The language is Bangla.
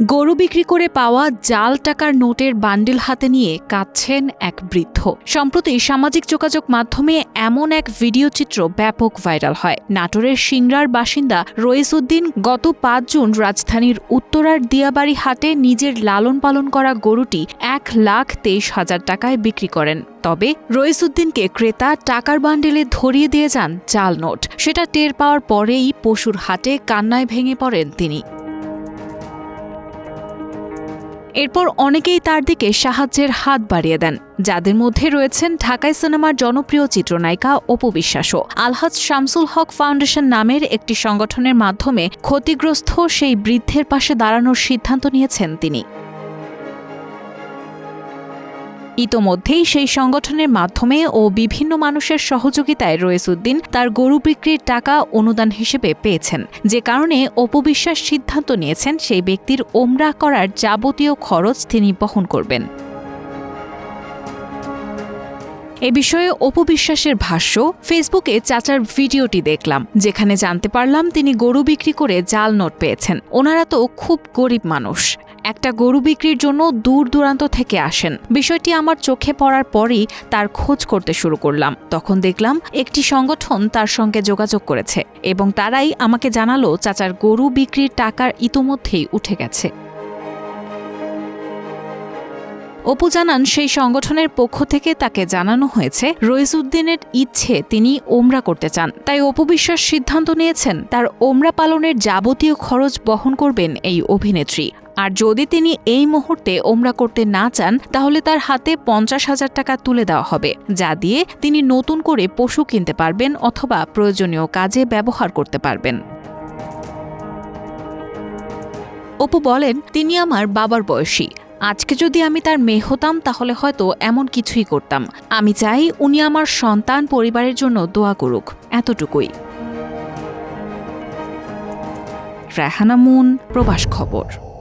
গরু বিক্রি করে পাওয়া জাল টাকার নোটের বান্ডিল হাতে নিয়ে কাঁদছেন এক বৃদ্ধ। সম্প্রতি সামাজিক যোগাযোগ মাধ্যমে এমন এক ভিডিও চিত্র ব্যাপক ভাইরাল হয়। নাটোরের সিংড়ার বাসিন্দা রইসউদ্দিন গত পাঁচ জুন রাজধানীর উত্তরার দিয়াবাড়ি হাটে নিজের লালন পালন করা গরুটি এক লাখ তেইশ হাজার টাকায় বিক্রি করেন। তবে রইসউদ্দিনকে ক্রেতা টাকার বান্ডিলে ধরিয়ে দিয়ে যান জাল নোট। সেটা টের পাওয়ার পরেই পশুর হাটে কান্নায় ভেঙে পড়েন তিনি। এরপর অনেকেই তার দিকে সাহায্যের হাত বাড়িয়ে দেন। যাদের মধ্যে রয়েছেন ঢাকাই সিনেমার জনপ্রিয় চিত্রনায়িকা অপু বিশ্বাসও। আলহাজ শামসুল হক ফাউন্ডেশন নামের একটি সংগঠনের মাধ্যমে ক্ষতিগ্রস্ত সেই বৃদ্ধের পাশে দাঁড়ানোর সিদ্ধান্ত নিয়েছেন তিনি। ইতোমধ্যেই সেই সংগঠনের মাধ্যমে ও বিভিন্ন মানুষের সহযোগিতায় রয়েসুদ্দিন তার গরু বিক্রির টাকা অনুদান হিসেবে পেয়েছেন। যে কারণে অপবিশ্বাস সিদ্ধান্ত নিয়েছেন সেই ব্যক্তির ওমরা করার যাবতীয় খরচ তিনি বহন করবেন। এ বিষয়ে অপু বিশ্বাসের ভাষ্য, ফেসবুকে চাচার ভিডিওটি দেখলাম, যেখানে জানতে পারলাম তিনি গরু বিক্রি করে জাল নোট পেয়েছেন। ওনারা তো খুব গরিব মানুষ। একটা গরু বিক্রির জন্য দূর দূরান্ত থেকে আসেন। বিষয়টি আমার চোখে পড়ার পরই তার খোঁজ করতে শুরু করলাম। তখন দেখলাম একটি সংগঠন তার সঙ্গে যোগাযোগ করেছে এবং তারাই আমাকে জানালো চাচার গরু বিক্রির টাকার ইতোমধ্যেই উঠে গেছে। অপু জানান, সেই সংগঠনের পক্ষ থেকে তাকে জানানো হয়েছে, রইজউদ্দিনের ইচ্ছে তিনি ওমরা করতে চান। তাই অপু বিশ্বাস সিদ্ধান্ত নিয়েছেন, তার ওমরা পালনের যাবতীয় খরচ বহন করবেন এই অভিনেত্রী। আর যদি তিনি এই মুহূর্তে ওমরা করতে না চান, তাহলে তার হাতে পঞ্চাশ হাজার টাকা তুলে দেওয়া হবে, যা দিয়ে তিনি নতুন করে পশু কিনতে পারবেন অথবা প্রয়োজনীয় কাজে ব্যবহার করতে পারবেন। অপু বলেন, তিনি আমার বাবার বয়সী। আজকে যদি আমি তার মেয়ে হতাম, তাহলে হয়তো এমন কিছুই করতাম। আমি চাই উনি আমার সন্তান পরিবারের জন্য দোয়া করুক। এতটুকুই। রেহানা মুন, প্রবাস খবর।